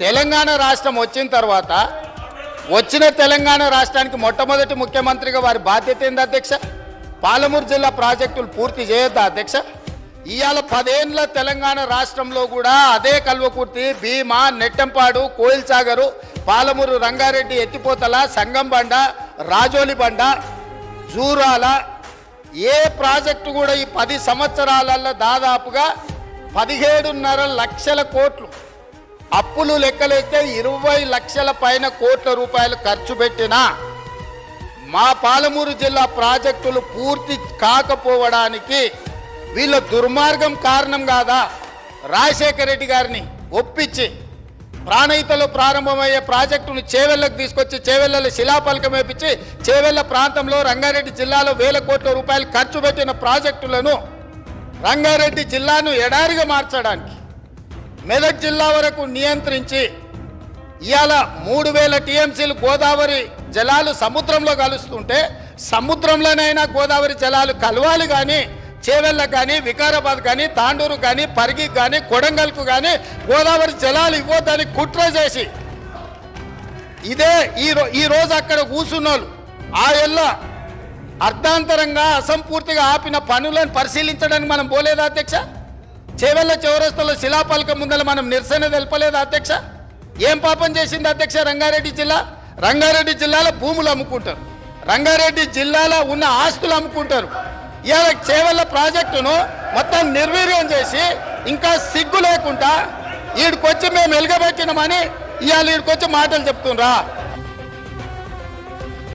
తెలంగాణ రాష్ట్రం వచ్చిన తర్వాత వచ్చిన తెలంగాణ రాష్ట్రానికి మొట్టమొదటి ముఖ్యమంత్రిగా వారి బాధ్యత ఏంది అధ్యక్ష? పాలమూరు జిల్లా ప్రాజెక్టులు పూర్తి చేయొద్దా అధ్యక్ష? ఇవాళ పదేండ్ల తెలంగాణ రాష్ట్రంలో కూడా అదే కల్వకుర్తి భీమా నెట్టంపాడు కోయిల్ సాగరు పాలమూరు రంగారెడ్డి ఎత్తిపోతల సంగం బండ రాజోలి బండ జూరాల ఏ ప్రాజెక్టు కూడా ఈ పది సంవత్సరాలలో దాదాపుగా పదిహేడున్నర లక్షల కోట్లు అప్పులు లెక్కలైతే ఇరవై లక్షల పైన కోట్ల రూపాయలు ఖర్చు పెట్టినా మా పాలమూరు జిల్లా ప్రాజెక్టులు పూర్తి కాకపోవడానికి వీళ్ళ దుర్మార్గం కారణం కాదా? రాజశేఖర రెడ్డి గారిని ఒప్పించి ప్రాణహితలో ప్రారంభమయ్యే ప్రాజెక్టును చేవెళ్ళకు తీసుకొచ్చి చేవెళ్ళలో శిలాఫలకం వేపించి చేవెళ్ళ ప్రాంతంలో రంగారెడ్డి జిల్లాలో వేల కోట్ల రూపాయలు ఖర్చు పెట్టిన ప్రాజెక్టులను రంగారెడ్డి జిల్లాను ఎడారిగా మార్చడానికి మెదక్ జిల్లా వరకు నియంత్రించి ఇవాళ మూడు వేల టీఎంసీలు గోదావరి జలాలు సముద్రంలో కలుస్తుంటే సముద్రంలోనైనా గోదావరి జలాలు కలవాలి కానీ చేవెళ్ళకు కానీ వికారాబాద్ కానీ తాండూరు కానీ పరిగికి కానీ కొడంగల్కు కానీ గోదావరి జలాలు ఇవ్వద్దని కుట్ర చేసి ఇదే ఈ ఈరోజు ఈ రోజు అక్కడ కూర్చున్నోళ్ళు. ఆ ఎల్ల అర్ధాంతరంగా అసంపూర్తిగా ఆపిన పనులను పరిశీలించడానికి మనం పోలేదా అధ్యక్ష? చేవెళ్ళ చౌరస్తలో శిలాపలకం ముందర మనం నిరసన తెలపలేదు అధ్యక్ష. ఏం పాపం చేసింది అధ్యక్ష రంగారెడ్డి జిల్లా? రంగారెడ్డి జిల్లాలో భూములు అమ్ముకుంటారు. రంగారెడ్డి జిల్లాలో ఉన్న ఆస్తులు అమ్ముకుంటారు. ఇవాళ చేవెళ్ళ ప్రాజెక్టును మొత్తం నిర్వీర్యం చేసి ఇంకా సిగ్గు లేకుండా ఈడికొచ్చి మేము వెలుగబెట్టినామని ఇవాళ వీడికొచ్చి మాటలు చెప్తుండ్రా.